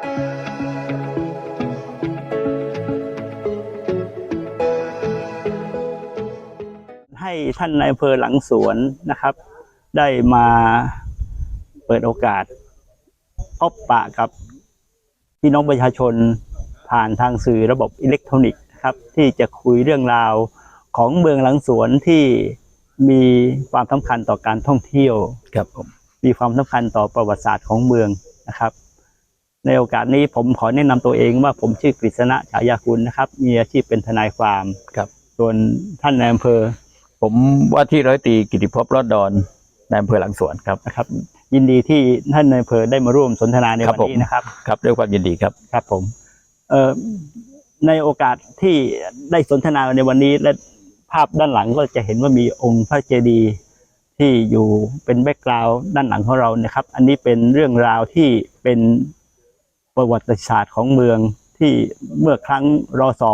ให้ท่านนายอำเภอหลังสวนนะครับ ได้มาเปิดโอกาส พบปะกับพี่น้องประชาชนผ่านทางสื่อระบบอิเล็กทรอนิกส์นะครับ ที่จะคุยเรื่องราวของเมืองหลังสวนที่มีความสำคัญต่อการท่องเที่ยวครับผมมีความสำคัญต่อประวัติศาสตร์ของเมืองนะครับ ในโอกาสนี้ผมขอแนะนำตัวเองว่าผมชื่อกฤษณะฉายาคุณนะครับ มีอาชีพเป็นทนายความครับ ส่วนท่านนายอำเภอ ผมว่าที่ร้อยตรีกิติภพรอดดอนในอำเภอหลังสวนครับนะครับ ยินดีที่ท่านนายอำเภอได้มาร่วมสนทนาในครัวันบผมนี้นะครับ ครับด้วยความยินดีครับครับผมเอ่อในโอกาสที่ได้สนทนาในวันนี้และภาพด้านหลังก็จะเห็นว่ามีองค์พระเจดีย์ที่อยู่เป็นแบ็กกราวด์ด้านหลังของเรานะครับ อันนี้เป็นเรื่องราวที่เป็น ประวัติศาสตร์ของเมืองที่เมื่อครั้งรศ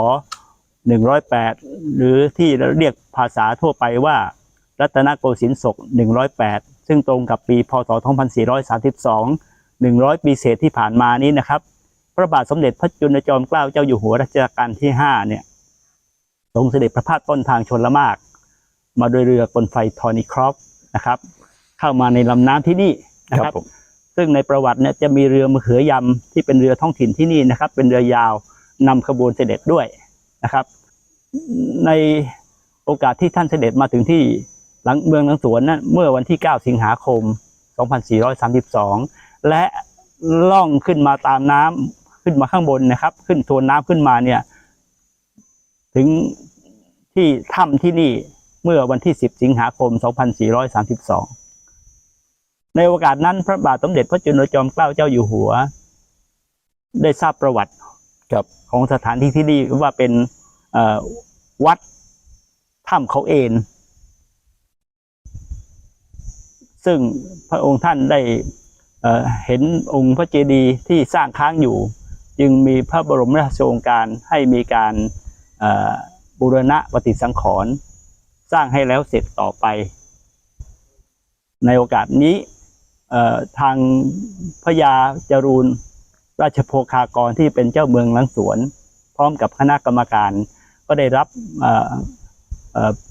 108 หรือที่เราเรียกภาษาทั่วไปว่ารัตนโกสินทร์ศก 108 ซึ่งตรงกับปีพศ 2432 100 ปีเศษที่ผ่านมานี้นะครับ พระบาทสมเด็จพระจุลจอมเกล้าเจ้าอยู่หัวรัชกาลที่ 5 เนี่ยทรงเสด็จพระพาสต้นทางชนละมาก มาโดยเรือ กลไฟทอนิครอฟนะครับ เข้ามาในลำน้ำที่นี่นะครัรับ ซึ่งในประวัติเนี่ยจะมีเรือมะเขือยำที่เป็นเรือท้องถิ่นที่นี่นะครับ เป็นเรือยาวนำขบวนเสด็จด้วยนะครับ ในโอกาสที่ท่านเสด็จมาถึงที่หลังเมืองหลังสวนนั้นเมื่อวันที่ 9 สิงหาคม 2432 และล่องขึ้นมาตามน้ำขึ้นมาข้างบนนะครับ ขึ้นทวนน้ำขึ้นมาเนี่ยถึงที่ถ้ำที่นี่เมื่อวันที่ 10 สิงหาคม 2432 ในโอกาสนั้นพระบาทสมเด็จพระจุลจอมเกล้าเจ้าอยู่หัว ได้ทราบประวัติครับของสถานที่ที่นี่ว่าเป็นเอ่อวัดถ้ำเขาเอนซึ่งพระองค์ท่านได้เอ่อเห็นองค์พระเจดีย์ที่สร้างค้างอยู่ จึงมีพระบรมราชโองการให้มีการเอ่อบูรณะปฏิสังขรณ์สร้างให้แล้วเสร็จต่อไป ในโอกาสนี้เอ่อ ทางพระยาจรูนราชโภคากรที่เป็นเจ้าเมืองหลังสวน พร้อมกับคณะกรรมการ ก็ได้รับ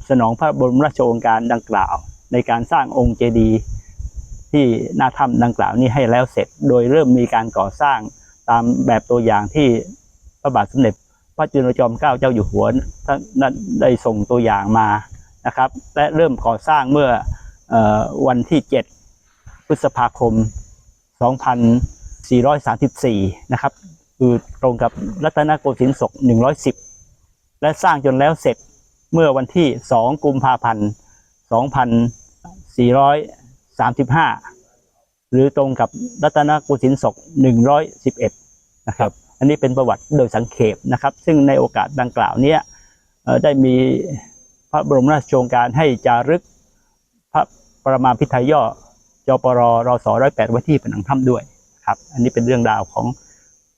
สนองพระบรมราชโองการดังกล่าว ในการสร้างองค์เจดีย์ที่หน้าถ้ำดังกล่าวนี้ให้แล้วเสร็จ โดยเริ่มมีการก่อสร้างตามแบบตัวอย่างที่พระบาทสมเด็จพระจุลจอมเกล้าเจ้าอยู่หัวท่านนั้นได้ส่งตัวอย่างมานะครับ และเริ่มก่อสร้างเมื่อเออวันที่ 7 พฤษภาคม 2434 นะครับ คือตรงกับรัตนโกสินทร์ศก 110 และสร้างจนแล้วเสร็จเมื่อวันที่ 2 กุมภาพันธ์ 2435 หรือตรงกับรัตนโกสินทร์ศก 111 นะครับ อันนี้เป็นประวัติโดยสังเขปนะครับ ซึ่งในโอกาสดังกล่าวเนี้ยได้มีพระบรมราชโองการให้จารึกพระประมาพิไทยย่อ จปรรศร้อยแปดไว้ที่ผนังถ้ำด้วยครับ อันนี้เป็นเรื่องราวของ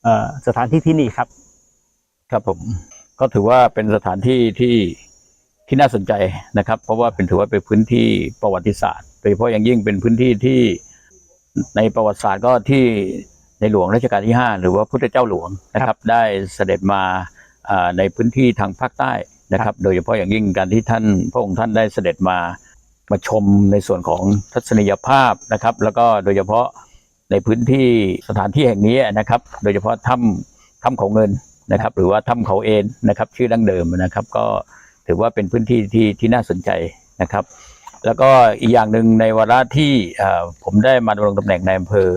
เออสถานที่ที่นี่ครับ ครับผม ก็ถือว่าเป็นสถานที่ที่ที่น่าสนใจนะครับ เพราะว่าเป็นถือว่าเป็นพื้นที่ประวัติศาสตร์โดยเฉพาะอย่างยิ่งเป็นพื้นที่ที่ในประวัติศาสตร์ก็ที่ในหลวงรัชกาลที่ 5 หรือว่าพุทธเจ้าหลวงนะครับ ได้เสด็จมาอ่าในพื้นที่ทางภาคใต้นะครับ โดยเฉพาะอย่างยิ่งการที่ท่านพระองค์ท่านได้เสด็จมา มาชมในส่วนของทัศนียภาพนะครับ แล้วก็โดยเฉพาะในพื้นที่สถานที่แห่งนี้นะครับ โดยเฉพาะถ้ำถ้ำเขาเงินนะครับ หรือว่าถ้ำเขาเอนนะครับ ชื่อดั้งเดิมนะครับ ก็ถือว่าเป็นพื้นที่ที่ที่น่าสนใจนะครับ แล้วก็อีกอย่างหนึ่งในวาระที่ผมได้มาดำรงตำแหน่งในอำเภอ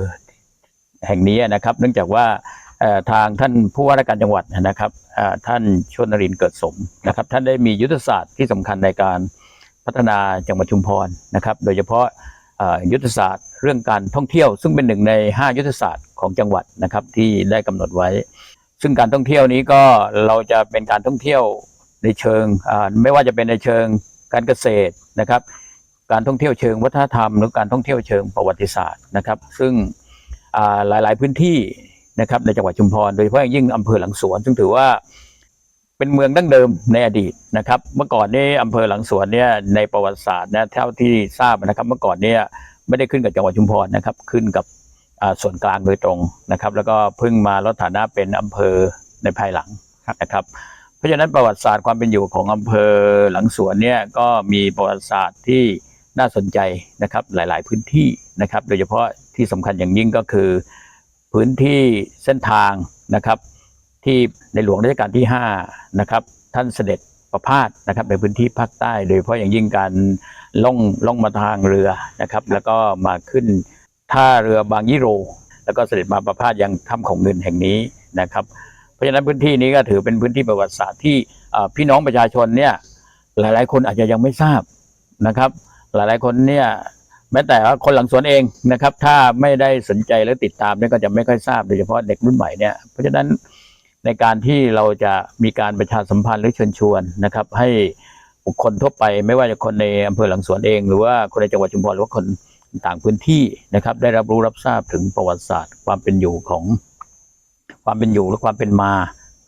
แห่งนี้นะครับ เนื่องจากว่าทางท่านผู้ว่าราชการจังหวัดนะครับท่านชนนรินเกิดสมนะครับ ท่านได้มียุทธศาสตร์ที่สำคัญในการ พัฒนาจังหวัดชุมพรนะครับ โดยเฉพาะยุทธศาสตร์เรื่องการท่องเที่ยว ซึ่งเป็นหนึ่งใน 5 ยุทธศาสตร์ของจังหวัดนะครับที่ได้กำหนดไว้ ซึ่งการท่องเที่ยวนี้ก็เราจะเป็นการท่องเที่ยวในเชิงไม่ว่าจะเป็นในเชิงการเกษตรนะครับ การท่องเที่ยวเชิงวัฒนธรรม หรือการท่องเที่ยวเชิงประวัติศาสตร์นะครับ ซึ่งหลาย ๆ พื้นที่นะครับในจังหวัดชุมพร โดยเฉพาะอย่างยิ่งอำเภอหลังสวน ซึ่งถือว่า เป็นเมืองดั้งเดิมในอดีตนะครับ เมื่อก่อนนี้อำเภอหลังสวนเนี่ยในประวัติศาสตร์นะเท่าที่ทราบนะครับ เมื่อก่อนเนี่ยไม่ได้ขึ้นกับจังหวัดชุมพรนะครับ ขึ้นกับส่วนกลางโดยตรงนะครับ แล้วก็เพิ่งมาลดฐานะเป็นอำเภอในภายหลังนะครับ เพราะฉะนั้นประวัติศาสตร์ความเป็นอยู่ของอำเภอหลังสวนเนี่ยก็มีประวัติศาสตร์ที่น่าสนใจนะครับหลาย ๆ พื้นที่นะครับ โดยเฉพาะที่สำคัญอย่างยิ่งก็คือ พื้นที่เส้นทางนะครับ ที่ในหลวงรัชกาลที่5นะครับท่านเสด็จประพาสนะครับในพื้นที่ภาคใต้ โดยเฉพาะอย่างยิ่งการล่องล่องมาทางเรือนะครับ แล้วก็มาขึ้นท่าเรือบางยี่โร แล้วก็เสด็จมาประพาสยังถ้ำของเงินแห่งนี้นะครับ เพราะฉะนั้นพื้นที่นี้ก็ถือเป็นพื้นที่ประวัติศาสตร์ที่เอ่อพี่น้องประชาชนเนี่ยหลาย ๆ คนอาจจะยังไม่ทราบนะครับ หลายๆคนเนี่ยแม้แต่ว่าคนหลังสวนเองนะครับ ถ้าไม่ได้สนใจและติดตามเนี่ยก็จะไม่ค่อยทราบโดยเฉพาะเด็กรุ่นใหม่เนี่ยเพราะฉะนั้น ในการที่เราจะมีการประชาสัมพันธ์หรือเชิญชวนนะครับ ให้บุคคลทั่วไปไม่ว่าจะคนในอำเภอหลังสวนเอง หรือว่าคนในจังหวัดชุมพรหรือว่าคนต่างพื้นที่นะครับ ได้รับรู้รับทราบถึงประวัติศาสตร์ ความเป็นอยู่ของความเป็นอยู่และความเป็นมา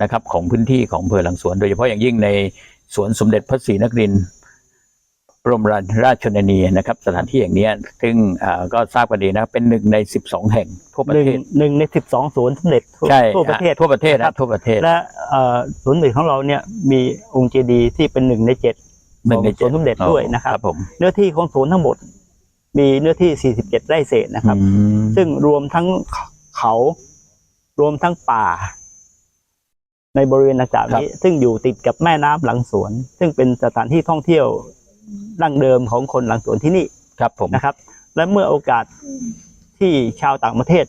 นะครับของพื้นที่ของอำเภอหลังสวน โดยเฉพาะอย่างยิ่งในสวนสมเด็จพระศรีนครินทร์ บรมราชชนนีนะครับ สถานที่อย่างเนี้ยซึ่งอ่าก็ทราบกันดีนะเป็นหนึ่งใน 12 แห่งทั่วประหนึ่งเทศหนึ่งในสิบสองศูนย์สมเด็จทั่วใช่ทั่วประเทศทั่วประเทศครันะบทั่วประเทศและเอ่อศูนย์หนึ่งของเราเนี่ยมีองค์เจดีย์ที่เป็นหนึ่งในเจ็ดหนึ่งในของสวนสมเด็จด้วยนะครับผมเนื้อที่ของศูนย์ทั้งหมด มีเนื้อที่ 47 ไร่เศษนะครับอืมซึ่งรวมทั้งเขารวมทั้งป่า ในบริเวณต่างๆนี้ซึ่งอยู่ติดกับแม่น้ำหลังสวน ซึ่งเป็นสถานที่ท่องเที่ยว ดั้งเดิมของคนหลังสวนที่นี่ครับผมนะครับ และเมื่อโอกาสที่ชาวต่างประเทศ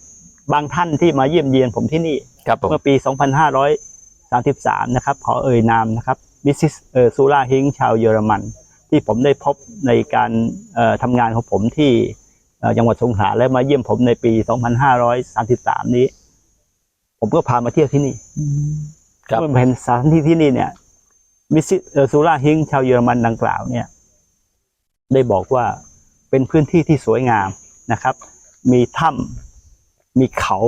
บางท่านที่มาเยี่ยมเยียนผมที่นี่ครับผมเมื่อปี 2533 นะครับ ขอเอ่ยนามนะครับมิสซิสเออซูราฮิงชาวเยอรมัน ที่ผมได้พบในการเอ่อทำงานของผมที่เอ่อจังหวัดสงขลาและมาเยี่ยมผมในปี 2533 นี้ ผมก็พามาเที่ยวที่นี่ครับเมื่อเห็นสถานที่ที่นี่เนี่ยมิสซิเออซูราฮิงชาวเยอรมันดังกล่าวเนี่ย ได้บอกว่าเป็นพื้นที่ที่สวยงามนะครับ มีถ้ำมีเขา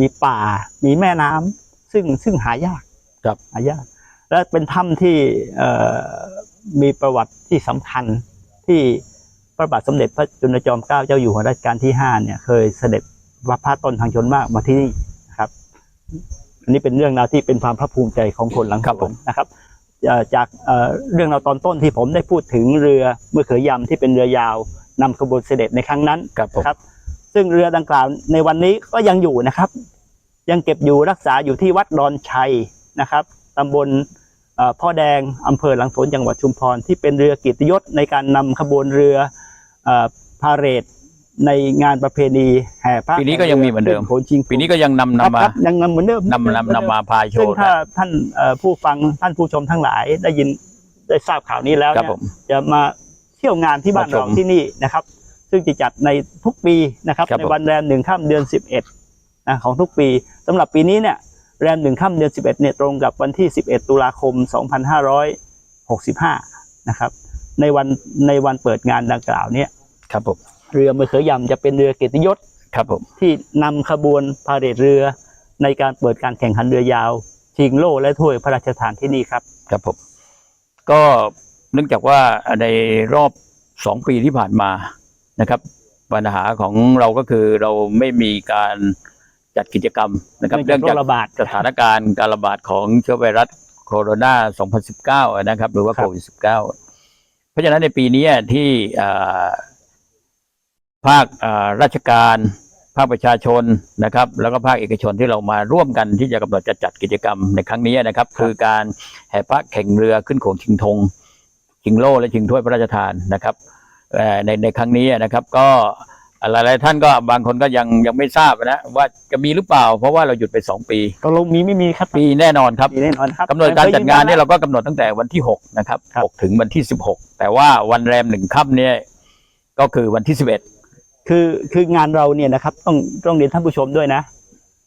มีป่า มีแม่น้ำซึ่งซึ่งหายากครับหายาก และเป็นถ้ำที่เอ่อมีประวัติที่สำคัญที่พระบาทสมเด็จพระจุลจอมเกล้าเจ้าอยู่หัวรัชกาลที่ห้าเนี่ยเคยเสด็จวัดพระต้นทางชนมากมาที่นี่นะครับ อันนี้เป็นเรื่องราวที่เป็นความภาคภูมิใจของคนหลังครับสผวนมนะครับเอ่อ จากเอ่อเรื่องราวตอนต้นที่ผมได้พูดถึงเรือเมื่อเขยยำที่เป็นเรือยาวนำขบวนเสด็จในครั้งนั้นครับผมครับ ซึ่งเรือดังกล่าวในวันนี้ก็ยังอยู่นะครับ ยังเก็บอยู่รักษาอยู่ที่วัดดอนชัยนะครับตำบลเอ่อพ่อแดงอำเภอหลังสวนจังหวัดชุมพรที่เป็นเรือกิตติยศในการนำขบวนเรือเอ่อพาเหรด ในงานประเพณีแห่พระปีนี้ก็ยังมีเหมือนเดิมโขนชิงปีนี้ก็ยังนำครับนำมาครับยังนำเหมือนเดิมนำนำนำมาพายโชซึ่งว์ถ้านะ ท่านเอ่อผู้ฟังท่านผู้ชมทั้งหลายได้ยินได้ทราบข่าวนี้แล้วครับเนี่ยผมจะมาเที่ยวงานที่บ้านมาชเรามที่นี่นะครับ ซึ่งจะจัดในทุกปีนะครับ ครับในวันแรมหนึ่งค่ำเดือนสิบเอ็ดนะของทุกปีสำหรับปีนี้เนี่ยแรมหนึ่งค่ำเดือนสิบเอ็ดเนี่ยตรงกับวันที่สิบเอ็ดตุลาคมสองพันห้าร้อยหกสิบห้านะครับ ในวันในวันเปิดงานดังกล่าวเนี่ย ครับผม เรือเมือเขยยำจะเป็นเรือเกียรติยศครับผมที่นำขบวนพาเหรดเรือในการเปิดการแข่งขันเรือยาว ชิงโล่และถ้วยพระราชทานที่นี่ครับ ครับผม ก็เนื่องจากว่าในรอบสองปีที่ผ่านมานะครับ ปัญหาของเราก็คือเราไม่มีการจัดกิจกรรมนะครับเนื่องจากเนื่องจากโรคระบาดสถานการณ์การระบาดของเชื้อไวรัสโคโรนา 2019 นะครับ หรือว่าครับโควิด -19 เพราะฉะนั้นในปีนี้ที่อ่า ภาคอ่าราชการ ภาคประชาชนนะครับ แล้วก็ภาคเอกชนที่เรามาร่วมกันที่จะกำหนดจะจัดกิจกรรมในครั้งนี้นะครับ คือการแห่พระแข่งเรือขึ้นโขงชิงธงชิงโล่และชิงถ้วยพระราชทานนะครับเอ่อในในครั้งนี้นะครับ ก็หลายๆท่านก็บางคนก็ยังยังไม่ทราบนะว่าจะมีหรือเปล่า เพราะว่าเราหยุดไปสองปีตกลงมีไม่มีครับปีแน่นอนครับมีแน่นอนครับกำหนดการจัดงานเนี่ยเราก็กำหนดตั้งแต่วันที่ 6 นะครับครับ6ถึงวันที่ 16 แต่ว่าวันแรมหนึ่งค่ำเนี่ยก็คือวันที่ 11 คือคืองานเราเนี่ยนะครับ ต้องต้องเรียนท่านผู้ชมด้วยนะ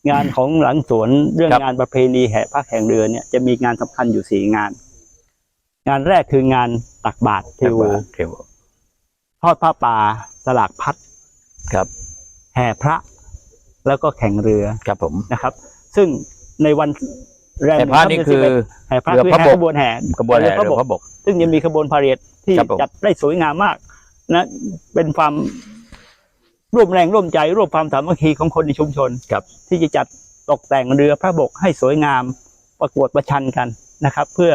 งานของหลังสวนเรื่องครับงานประเพณีแห่พระแข่งเรือเนี่ยจะมีงานสำคัญอยู่สี่งาน งานแรกคืองานตักบาตรเทโวเทวทอดผ้าป่าสลากพัดครับ แห่พระแล้วก็แข่งเรือครับผมนะครับ ซึ่งในวันแรมแต่พระนี่คือแห่พระเรือคือพระแห่บกขบวนแห่กระบวนแห่เรือพระเรืบอกพระบก ซึ่งยังมีขบวนพาเหรดที่ครับผมจัดได้สวยงามมากนะ เป็นความ ร่วมแรงร่วมใจร่วมความสามัคคีของคนในชุมชนครับที่จะจัดตกแต่งเรือพระบกให้สวยงามประกวดประชันกันนะครับ เพื่อ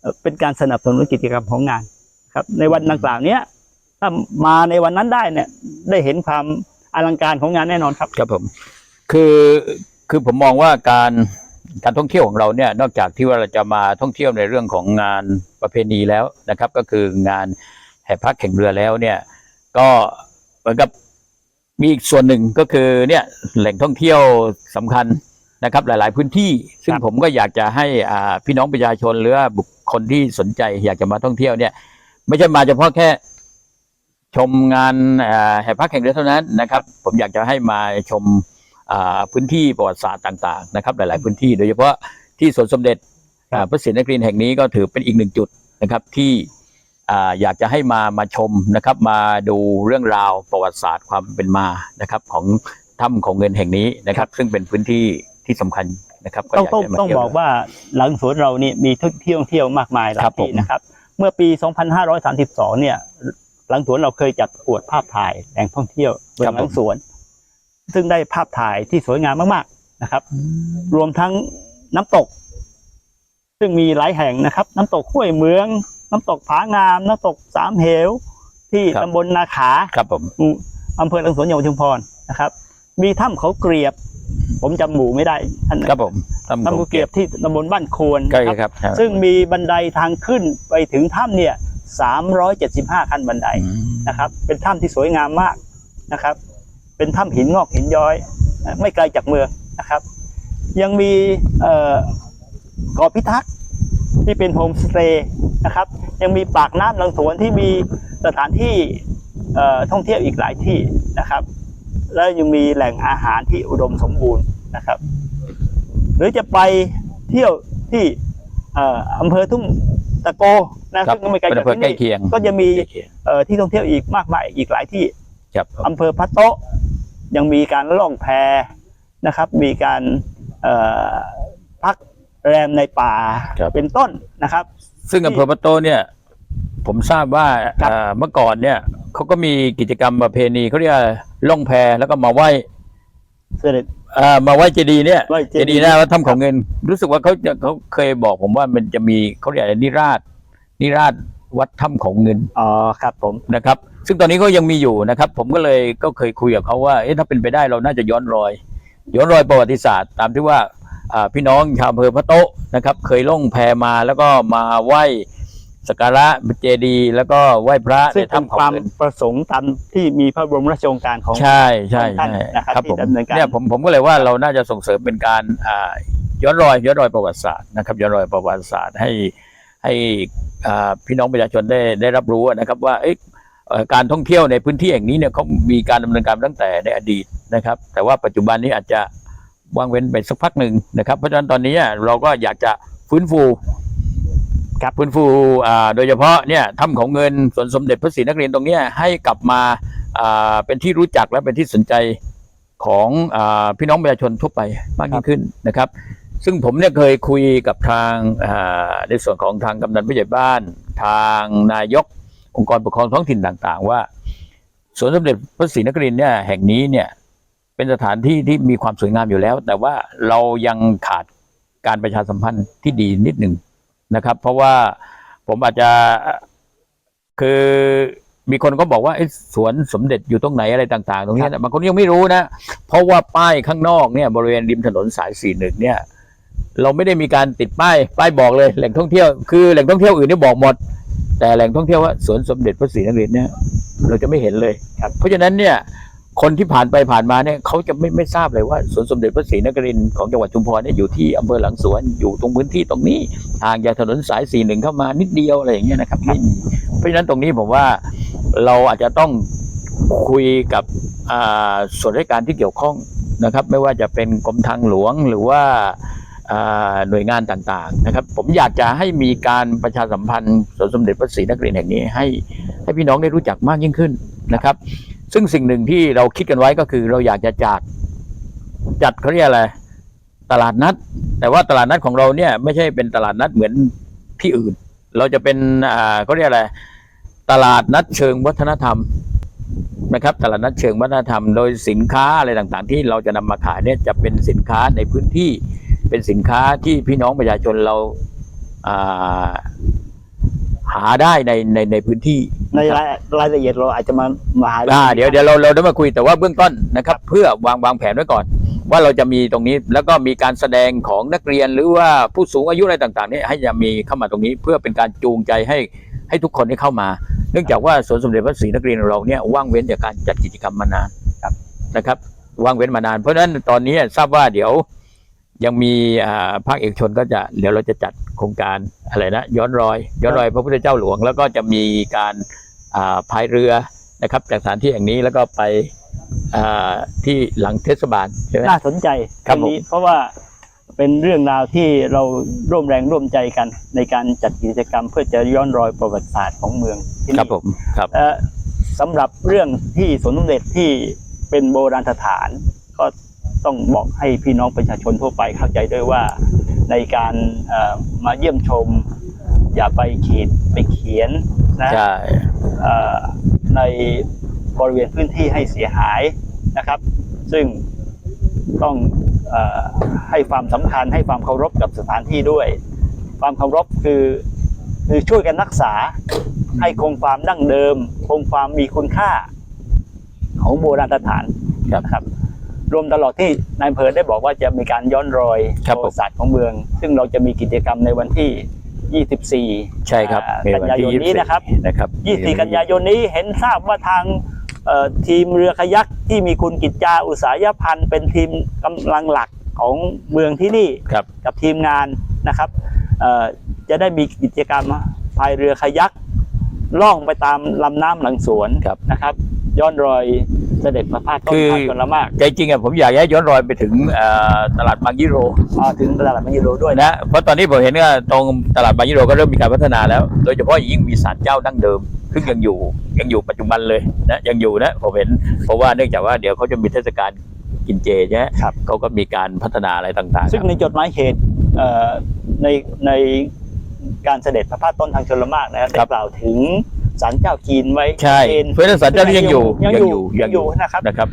เอ่อเป็นการสนับสนุนกิจกรรมของงานครับ ในวันดังกล่าวเนี้ยถ้ามาในวันนั้นได้เนี่ยได้เห็นความอลังการของงานแน่นอนครับครับผมคือคือผมมองว่าการการท่องเที่ยวของเราเนี่ยนอกจากที่ว่าเราจะมาท่องเที่ยวในเรื่องของงานประเพณีแล้วนะครับ ก็คืองานแห่พระแข่งเรือแล้วเนี่ย ก็เหมือนกับ มีอีกส่วนหนึ่งก็คือเนี่ยแหล่งท่องเที่ยวสำคัญนะครับ หลาย ๆ พื้นที่ ซึ่งผมก็อยากจะให้พี่น้องประชาชนหรือว่าบุคคลที่สนใจอยากจะมาท่องเที่ยวเนี่ย ไม่ใช่มาเฉพาะแค่ชมงานแห่พระแข่งเรือเท่านั้นนะครับ ผมอยากจะให้มาชมพื้นที่ประวัติศาสตร์ต่าง ๆ นะครับ หลาย ๆ พื้นที่ โดยเฉพาะที่สวนสมเด็จพระศรีนครินทร์แห่งนี้ก็ถือเป็นอีกหนึ่งจุดนะครับที่ อ่าอยากจะให้มามาชมนะครับ มาดูเรื่องราวประวัติศาสตร์ความเป็นมานะครับ ของถ้ำของเงินแห่งนี้นะครับ ซึ่งเป็นพื้นที่ที่สำคัญนะครับต้องยาต้องให้มต้องเที่ยวบอกว่าหลังสวนเรานี่มีที่เที่ยวเที่ยวมากมายหลาครัยบผมที่นะครับ เมื่อปี 2532 เนี่ย หลังสวนเราเคยจัดประกวดภาพถ่ายแหล่งท่องเที่ยวเมืองหลังสวน ซึ่งได้ภาพถ่ายที่สวยงามมากๆนะครับ รวมทั้งน้ำตก ซึ่งมีหลายแห่งนะครับ น้ำตกห้วยเมือง น้ำตกผางาม น้ำตกสามเหว ที่ครับ ตำบลนาขาครับผมหมู่อำเภอหลังสวนจังหวัดชุมพรนะครับ มีถ้ำเขาเกลียบ ผมจำหมู่ไม่ได้ท่านครับผมถ้ำถ้ำเขาเกลียบที่ตำบลบ้านโคนใกล้นะครับครับซึ่งมีบันไดทางขึ้นไปถึงถ้ำเนี่ย375 ขั้นบันได อืม นะครับเป็นถ้ำที่สวยงามมากนะครับ เป็นถ้ำหินงอกหินย้อยเอ่อไม่ไกลจากเมืองนะครับ ยังมีเอ่อเกาะพิทักษ์ ที่เป็นโฮมสเตย์นะครับ ยังมีปากน้ำลังสวนที่มีสถานที่เอ่อท่องเที่ยวอีกหลายที่นะครับ แล้วยังมีแหล่งอาหารที่อุดมสมบูรณ์นะครับ หรือจะไปเที่ยวที่เอ่ออำเภอทุ่งตะโกนะซึ่งก็ไม่ไกลเป็นจากอำเภอที่ใกล้นี่เคียงก็จะมีใกล้เคียงเอ่อที่ท่องเที่ยวอีกมากมายอีกหลายที่ครับผมอำเภอพะโต๊ะยังมีการล่องแพนะครับ มีการเอ่อพัก แรมในป่าครับ เป็นต้นนะครับ ซึ่งอำเภอปะโตเนี่ย ผมทราบว่าครับ เอ่อเมื่อก่อนเนี่ยเขาก็มีกิจกรรมประเพณีเขาเรียกว่าล่องแพแล้วก็มาไหว้เสด็จ เอ่อมาไหว้เจดีย์เนี่ยไหว้เจเจดีย์ ดีย์หน้าวัดถ้ำของเงิน รู้สึกว่าเขาจะเขาเคยบอกผมว่ามันจะมีเขาเรียกอะไรนิราช นิราชวัดถ้ำของเงิน อ๋อครับผม นะครับซึ่งตอนนี้ก็ยังมีอยู่นะครับ ผมก็เลยก็เคยคุยกับเขาว่าเอ๊ะถ้าเป็นไปได้เราน่าจะย้อนรอย ย้อนรอยประวัติศาสตร์ ตามที่ว่าอ่า พี่น้องชาวอำเภอพระโต๊ะนะครับ เคยล่องแพมาแล้วก็มาไหว้สักการะเจดีย์แล้วก็ไหว้พระซึ่ในงเป็นถ้ำขอคงวามเงินประสงค์ตามที่มีพระบรมราชโองการของใช่ใช่ของท่านใช่นะครับครับที่ผมดำเนินการเนี่ยผมผมก็เลยว่าเราน่าจะส่งเสริมเป็นการอ่าย้อนรอยย้อนรอยประวัติศาสตร์นะครับย้อนรอยประวัติศาสตร์ให้ให้อ่าพี่น้องประชาชนได้ได้รับรู้นะครับว่าเอ๊ะเอ่อการท่องเที่ยวในพื้นที่แห่งนี้เนี่ยเขามีการดำเนินการตั้งแต่ในอดีตนะครับ แต่ว่าปัจจุบันนี้อาจจะ ว่างเว้นไปสักพักหนึ่งนะครับ เพราะฉะนั้นตอนนี้เราก็อยากจะฟื้นฟูครับฟื้นฟูโดยเฉพาะเนี่ยถ้ำของเงินสวนสมเด็จพระศรีนครินทร์ตรงเนี้ยให้กลับมาเป็นที่รู้จักและเป็นที่สนใจของอพี่น้องประชาชนทั่วไปมากยิ่งขึ้นนะครับ ซึ่งผมเนี่ยเคยคุยกับทางาในส่วนของทางกำนันผู้ใหญ่บ้าน ทางนายกองค์กรปกครองท้องถิ่นต่าง ๆ ว่าสวนสมเด็จพระศรีนครินทร์เนี่ยแห่งนี้เนี่ย เป็นสถานที่ที่มีความสวยงามอยู่แล้ว แต่ว่าเรายังขาดการประชาสัมพันธ์ที่ดีนิดหนึ่งนะครับ เพราะว่าผมอาจจะคือมีคนก็บอกว่าสวนสมเด็จอยู่ตรงไหนอะไรต่าง ๆ ตรงนี้นะบางคนยังไม่รู้นะ เพราะว่าป้ายข้างนอกเนี่ยบริเวณริมถนนสายสี่หนึ่งเนี่ย เราไม่ได้มีการติดป้ายป้ายบอกเลยแหล่งท่องเที่ยวคือแหล่งท่องเที่ยวอื่นนี่บอกหมด แต่แหล่งท่องเที่ยวว่าสวนสมเด็จพระศรีนครินทร์เนี่ยเราจะไม่เห็นเลยครับเพราะฉะนั้นเนี่ย คนที่ผ่านไปผ่านมาเนี่ยเขาจะไม่ไม่ทราบเลยว่าสวนสมเด็จพระศรีนครินทร์ของจังหวัดชุมพรเนี่ยอยู่ที่อำเภอหลังสวนอยู่ตรงพื้นที่ตรงนี้ห่างจากถนนสายสี่หนึ่งเข้ามานิดเดียวอะไรอย่างเงี้ยนะครับไม่มีเพราะฉะนั้นตรงนี้ผมว่าเราอาจจะต้องคุยกับอ่าส่วนราชการที่เกี่ยวข้องนะครับ ไม่ว่าจะเป็นกรมทางหลวงหรือว่าอ่าหน่วยงานต่างๆนะครับ ผมอยากจะให้มีการประชาสัมพันธ์สวนสมเด็จพระศรีนครินทร์แห่งนี้ให้ให้พี่น้องได้รู้จักมากยิ่งขึ้นนะครับ ซึ่งสิ่งหนึ่งที่เราคิดกันไว้ก็คือเราอยากจะจัดจัดเขาเรียกอะไรตลาดนัด แต่ว่าตลาดนัดของเราเนี่ย ไม่ใช่เป็นตลาดนัดเหมือนที่อื่น เราจะเป็นอ่าเขาเรียกอะไรตลาดนัดเชิงวัฒนธรรมนะครับตลาดนัดเชิงวัฒนธรรม โดยสินค้าอะไรต่างๆ ที่เราจะนำมาขายเนี่ยจะเป็นสินค้าในพื้นที่เป็นสินค้าที่พี่น้องประชาชนเราอ่า หาได้ในในในพื้นที่ในรายรายละเอียดเราอาจจะมามาหาอ่าเดี๋ยวเดี๋ยวเราเราได้มาคุยแต่ว่าเบื้องต้นนะครับ เพื่อวางวางแผนไว้ก่อน ว่าเราจะมีตรงนี้แล้วก็มีการแสดงของนักเรียนหรือว่าผู้สูงอายุอะไรต่างๆเนี่ยให้จะมีเข้ามาตรงนี้ เพื่อเป็นการจูงใจให้ให้ทุกคนได้เข้ามา เนื่องจากว่าสวนสมเด็จพระศรีนครินทร์ของเราเนี่ยว่างเว้นจากการจัดกิจกรรมมานานนะครับว่างเว้นมานาน เพราะฉะนั้นตอนนี้ทราบว่าเดี๋ยว ยังมีอ่าภาคเอกชนก็จะเดี๋ยวเราจะจัดโครงการอะไรนะย้อนรอย ย้อนรอยพระพุทธเจ้าหลวง แล้วก็จะมีการอ่าพายเรือนะครับจากสถานที่แห่งนี้แล้วก็ไปอ่าที่หลังเทศบาลใช่ไหมน่าสนใจครับตงนี้เพราะว่าเป็นเรื่องราวที่เราร่วมแรงร่วมใจกัน ในการจัดกิจกรรม เพื่อจะย้อนรอยประวัติศาสตร์ของเมืองที่ครับนี่ผมครับเอ่อสำหรับเรื่องที่สวนสมเด็จที่เป็นโบราณสถานก็ ต้องบอกให้พี่น้องประชาชนทั่วไปเข้าใจด้วยว่า ในการเอ่อมาเยี่ยมชม อย่าไปขีดไปเขียนนะใช่เอ่อในบริเวณพื้นที่ให้เสียหายนะครับ ซึ่งต้องเออให้ความสำคัญให้ความเคารพกับสถานที่ด้วย ความเคารพคือคือช่วยกันรักษาให้คงความดั้งเดิม คงความมีคุณค่าของโบราณสถานครับนะค รับรวมตลอดที่นายอำเภอได้บอกว่าจะมีการย้อนรอยครับประวัติศาสตร์ของเมือง ซึ่งเราจะมีกิจกรรมในวันที่ 24ใช่ครับอ่ามีกันวันยายที่นนี้นะครับ24นะครับ 24 กันยายนนี้เห็นทราบว่าทางเอ่อทีมเรือขยักที่มีคุณกิจจาอุตสาหพันธ์เป็นทีมกำลังหลักของเมืองที่นี่ครับ กับทีมงานนะครับเอ่อจะได้มีกิจกรรมพายเรือขยักล่องไปตามลำน้ำหลังสวนครับ นะครับ ย้อนรอย เสด็จพระพาทต้นคือทางชนละมากใจจริงอะผมอยากให้ย้อนรอยไปถึงเอ่อตลาดบางยี่โรมาถึงตลาดมังยีโรด้วยนะ นะเพราะตอนนี้ผมเห็นว่าตรงตลาดบางยี่โรก็เริ่มมีการพัฒนาแล้ว โดยเฉพาะอย่างยิ่งมีศาลเจ้าดั้งเดิม ซึ่งยังอยู่ยังอยู่ปัจจุบันเลยนะยังอยู่นะผมเห็นเพราะว่าเนื่องจากว่าเดี๋ยวเขาจะมีเทศกาลกินเจใช่ไหมครับ เขาก็มีการพัฒนาอะไรต่างๆซึ่งในจดหมายเหตุเอ่อในในการเสด็จพระพาทต้นทางชนละมากนะครับได้กล่าวถึง ศาลเจ้าจีนไว้ใช่ชัดจนเพราะฉะนั้นศาลเจ้านี่ยังอยู่ยังอยู่ยัยังงออยู่ยู่นะครับนะครับ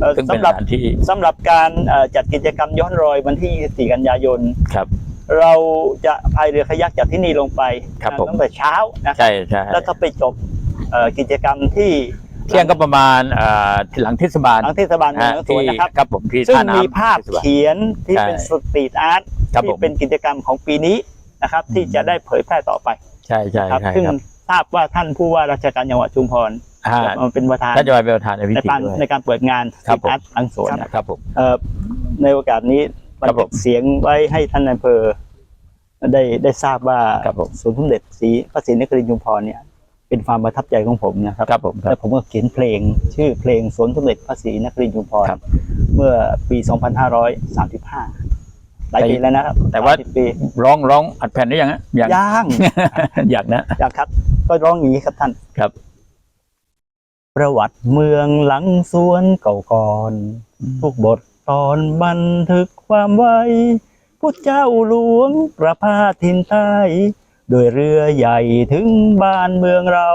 เอ่อซึ่งเป็นสำหรับสถานที่สำหรับการเอ่อจัดกิจกรรมย้อนรอยวันที่24กันยายนครับเราจะพายเรือขยักจากที่นี่ลงไปครับผมตั้งแต่เช้านะใช่ใช่แล้วก็ไปจบเอ่อกิจกรรมที่เที่ยงก็ประมาณเอ่อที่หลังเทศบาลหลังเทศบาลเมืองฮะสวนนะครับครับผมที่ซึ่งท่าน้ำมีภาพเทศบลเขียนที่ใช่เป็นสตรีทอาร์ตครับผที่มเป็นกิจกรรมของปีนี้นะครับ ที่จะได้เผยแพร่ต่อไปใช่ใช่ครับใช่ซึ่งครับ ทราบว่าท่านผู้ว่าราชการจังหวัดชุมพรอ่าจะมาเป็นประธานท่านจะไปเป็นประธานในพิในธีการด้วยในการเปิดงานครับผมอาร์ตหลังสวนครับผมเอ่อในโอกาสนี้บันครับผทึมกเสียงไว้ให้ท่านนายอำเภอได้ได้ทราบว่าครับผมสวนสมเด็จศรีพระศรีนครินทร์ชุมพรเนี่ยเป็นความประทับใจของผมนะครับครับผมครัแล้บวผมก็เขียนเพลง ชื่อเพลงสวนสมเด็จพระศรีนครินทร์ชุมพรครับเมื่อปี 2535 หลายปีแล้วนะครับแต่ว่า30ปีร้องร้องอัดแผ่นได้ยังฮะยังย่างอยากนะอยากครับ ก็ร้องอย่างนี้ครับท่านครับ ประวัติเมืองหลังสวนเก่าก่อน ทุกบทตอนบันทึกความไว้พุทธเจ้าหลวงประพาสทินใต้โดยเรือใหญ่ถึงบ้านเมืองเรา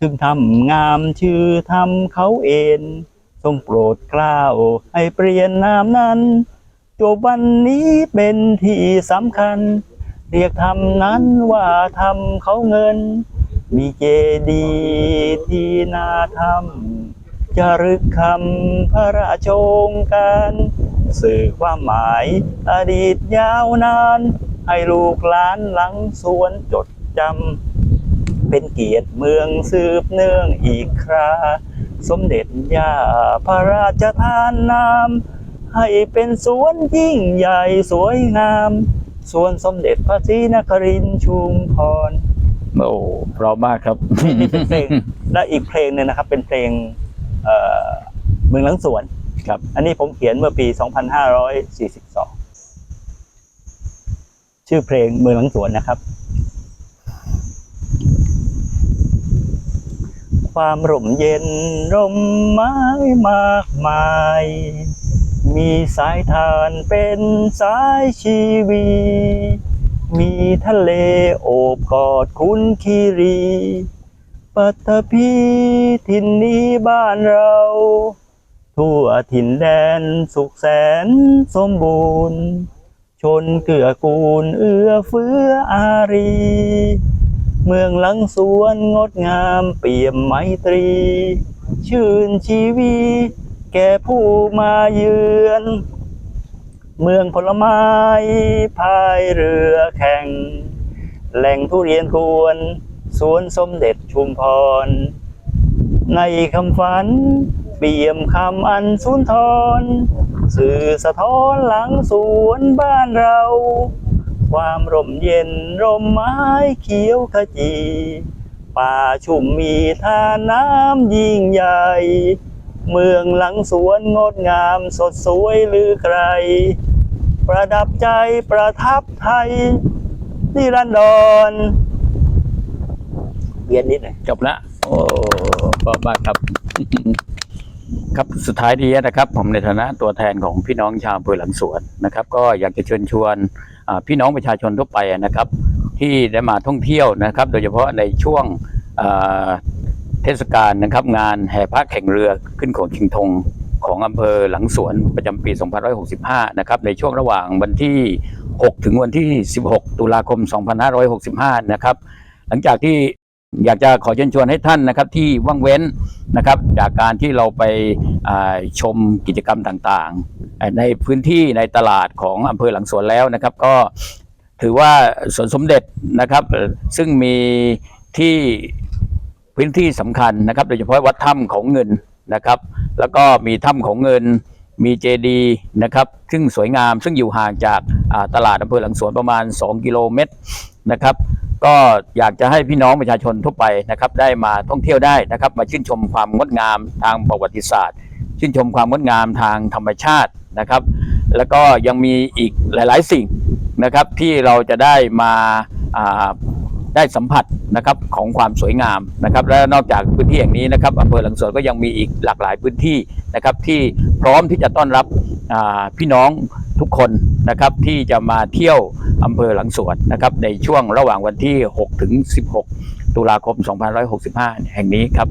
ถึงทำงามชื่อทำเขาเอ็นทรงโปรดเกล้าวให้เปลี่ยนนามนั้นจบวันนี้เป็นที่สำคัญ เรียกทำนั้นว่าทำเขาเงิน มีเจดีย์ที่นาทำจารึกคำพระราชโองการสื่อความหมายอดีตยาวนาน ให้ลูกหลานหลังสวนจดจำ เป็นเกียรติเมืองสืบเนื่องอีกครา สมเด็จย่าพระราชทานนามให้เป็นสวนยิ่งใหญ่สวยงาม สวนสมเด็จพระศรีนครินทร์ชุมพร โอ้เพราะมากครับนี่เป็นเพลงและอีกเพลงหนึงนะครับ เป็นเพลงเอ่อเมืองหลังสวนครับ อันนี้ผมเขียนเมื่อปี 2542 ชื่อเพลงเมืองหลังสวนนะครับ ความร่มเย็นร่มไม้มากมาย มีสายทานเป็นสายชีวี มีทะเลโอบกอดคุณคีรี ปัตภีถิ่นนี้บ้านเรา ทั่วถิ่นแดนสุขแสนสมบูรณ์ ชนเกื้อกูลเอื้อเฟื้ออารี เมืองหลังสวนงดงามเปี่ยมไมตรี ชื่นชีวี แก่ผู้มาเยือน เมืองผลไม้พายเรือแข่ง แหล่งทุเรียนควรสวนสมเด็จชุมพร ในคำฝันเปี่ยมคำอันสุนทร สื่อสะท้อนหลังสวนบ้านเรา ความร่มเย็นร่มไม้เขียวขจี ป่าชุ่มมีท่าน้ำยิ่งใหญ่ เมืองหลังสวนงดงามสดสวยหรือไกล ประดับใจประทับไทยนิรันดรเบียนนิดหน่อยจบล้วโอ้ขอบมาครับ ครับสุดท้ายนี้นะครับ ผมในฐานะตัวแทนของพี่น้องชาวอำเภอหลังสวนนะครับ ก็อยากจะเชิญชวนพี่น้องประชาชนทั่วไปนะครับ ที่ได้มาท่องเที่ยวนะครับ โดยเฉพาะในช่วง เทศกาลนะครับงานแห่พระแข่งเรือขึ้นโขงชิงธงของอำเภอหลังสวนประจำปี 2565 นะครับ ในช่วงระหว่างวันที่ 6 ถึงวันที่ 16 ตุลาคม 2565 นะครับ หลังจากที่อยากจะขอเชิญชวนให้ท่านนะครับที่ว่างเว้นนะครับจากการที่เราไปชมกิจกรรมต่างๆ ในพื้นที่ในตลาดของอำเภอหลังสวนแล้วนะครับ ก็ถือว่าสวนสมเด็จนะครับ ซึ่งมีที่ พื้นที่สำคัญนะครับ โดยเฉพาะวัดถ้ำของเงินนะครับ แล้วก็มีถ้ำของเงินมีเจดีนะครับ ซึ่งสวยงามซึ่งอยู่ห่างจากาตลาดอำเภอหลังสวนประมาณ 2 กิโลเมตรนะครับ ก็อยากจะให้พี่น้องประชาชนทั่วไปนะครับ ได้มาท่องเที่ยวได้นะครับ มาชื่นชมความงดงามทางประวัติศาสตร์ ชื่นชมความงดงามทางธรรมชาตินะครับ แล้วก็ยังมีอีกหลาย ๆ สิ่งนะครับที่เราจะได้มาา ได้สัมผัสนะครับของความสวยงามนะครับและนอกจากพื้นที่อย่างนี้นะครับอำเภอหลังสวนก็ยังมีอีกหลากหลายพื้นที่นะครับที่พร้อมที่จะต้อนรับพี่น้องทุกคนนะครับที่จะมาเที่ยวอำเภอหลังสวนนะครับในช่วงระหว่างวันที่ 6 ถึง 16 ตุลาคม 2565 แห่งนี้ครับ